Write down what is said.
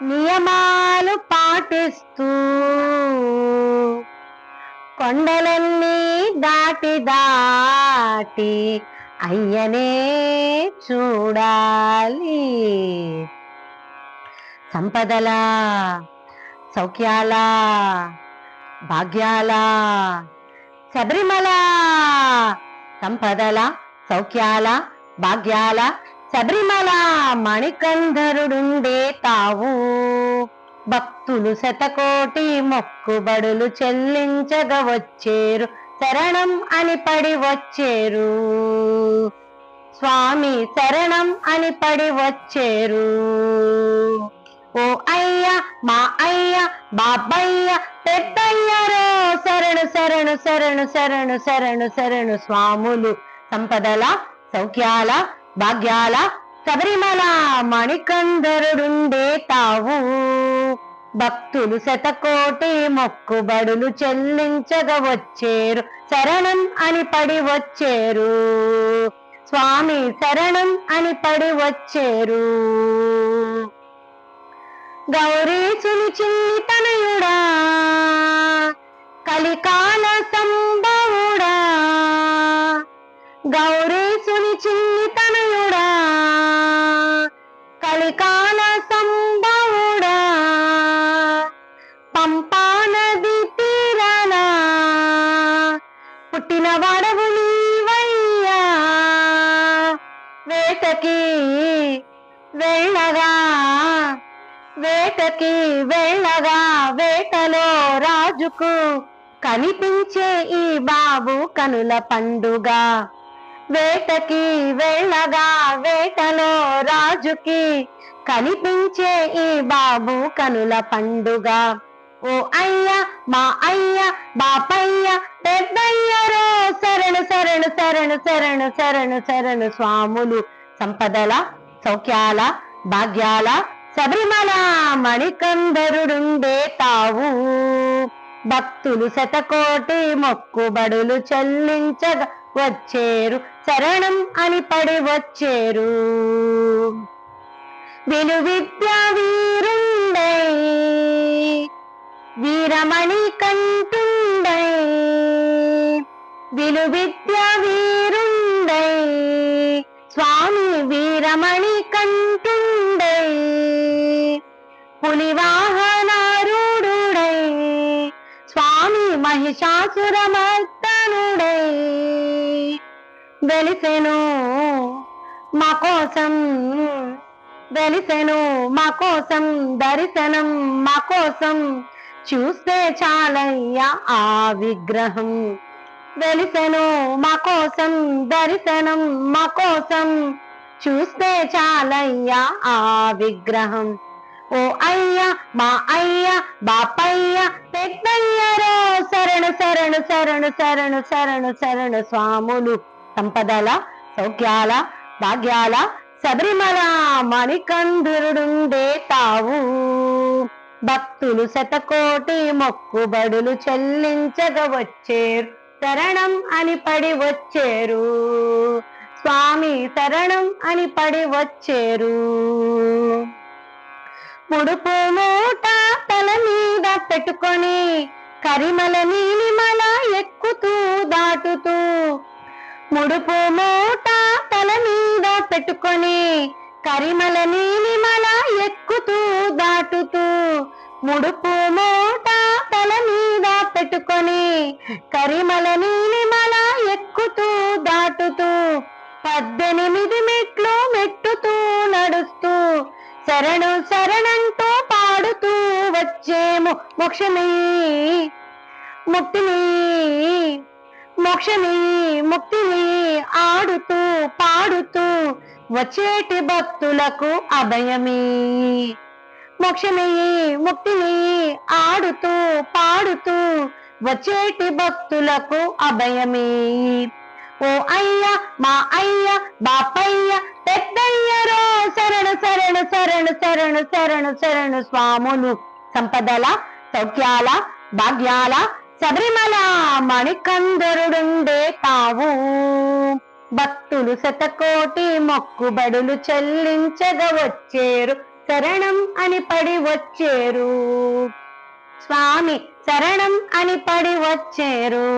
నియమాలు పాటిస్తూ కొండలన్నీ దాటి దాటి అయ్యనే చూడాలి. సంపదల సౌఖ్యాల భాగ్యాల శబరిమల సంపదల సౌఖ్యాల భాగ్యాల శబరిమల మణికంధరుడుండే తావు భక్తులు శతకోటి మొక్కుబడులు చెల్లించగ వచ్చేరు శరణం అని పడి వచ్చేరు స్వామి శరణం అని పడి వచ్చేరు ఓ అయ్య మా అయ్య బాబయ్య పెద్దయ్యరో శరణు శరణు శరణు శరణు శరణు శరణు స్వాములు సంపదల సౌఖ్యాల భాగ్యాల శబరిమల మణికందరుడుండే తావు. భక్తులు శతకోటి మొక్కుబడులు చెల్లించగ వచ్చేరు. శరణం అని పడి వచ్చేరు. స్వామి శరణం అని పడి వచ్చేరు. గౌరీసుని చిన్ని తనయుడా. కలికాల సంభవుడా. గౌరీ పుట్టిన వాడవు నీవయ్యా వేటకి వెళ్ళగా వేటకి వెళ్ళగా వేటలో రాజుకు కనిపించే ఈ బాబు కనుల పండుగ. వేటకి వెళ్ళగా వేటలో రాజుకి కనిపించే ఈ బాబు కనుల పండుగ. ఓ అయ్య మా అయ్య బాపయ్య పెద్దయ్యరో శరణు శరణు శరణు శరణు శరణు శరణు స్వాములు. సంపదల సౌఖ్యాల భాగ్యాల శబరిమల మణికందరుడుండే తావు భక్తులు శతకోటి మొక్కుబడులు చెల్లించగా వచ్చేరు శరణం అని పడి వచ్చేరు. విలు విద్యా వీరుండై వీరమణి కంటుండై విలు విద్యా వీరుండై స్వామి వీరమణి కంటుండై పులివాహనారూఢుడై స్వామి మహిషాసురమర్దనుడై. వెలిసెను మా కోసం వెలిసెను మా కోసం దర్శనం మా కోసం చూస్తే చాలయ్యా ఆ విగ్రహం. వెలిసెను మా కోసం దర్శనం మా కోసం. చూస్తే చాలయ్యా ఆ విగ్రహం. ఓ అయ్య మా అయ్య బాపయ్య పెద్దయ్యరో శరణు శరణు శరణు శరణు శరణు శరణు స్వాములు. సంపదల సౌఖ్యాల భాగ్యాల శబరిమల మణికందురుడుండే తావు. భక్తులు శతకోటి మొక్కుబడులు చెల్లించగ వచ్చేరు. శరణం అని పడి వచ్చేరు. స్వామి శరణం అని పడి వచ్చేరు. ముడుపు మూట తల మీద పెట్టుకొని కరిమల నీలిమల ఎక్కుతూ దాటుతూ ముడుపు మూట తల మీద పెట్టుకొని కరిమల నీలిమల ఎక్కుతూ దాటుతూ ముడుపు మూట తల మీద పెట్టుకొని కరిమల నీలిమల ఎక్కుతూ దాటుతూ పద్దెనిమిది మెట్లు మెట్టుతూ నడుస్తూ శరణు శరణంటూ పాడుతూ వచ్చేము మోక్షమే ముక్తిని మోక్షని ముక్తిని ఆడుతూ పాడుతూ వచ్చేటి భక్తులకు అభయమే. మోక్షమే ముక్తిని ఆడుతూ పాడుతూ వచ్చేటి భక్తులకు అభయమే. ఓ అయ్య మా అయ్య బాపయ్య పెద్దయ్యరో శరణు శరణు శరణు శరణు శరణు శరణు స్వాములు. సంపదల సౌఖ్యాల భాగ్యాల శబరిమల మణికందరుడుండే తావు. భక్తులు శతకోటి మొక్కుబడులు చెల్లించగ వచ్చేరు. శరణం అని పడి వచ్చేరు. స్వామి శరణం అని పడి వచ్చేరు.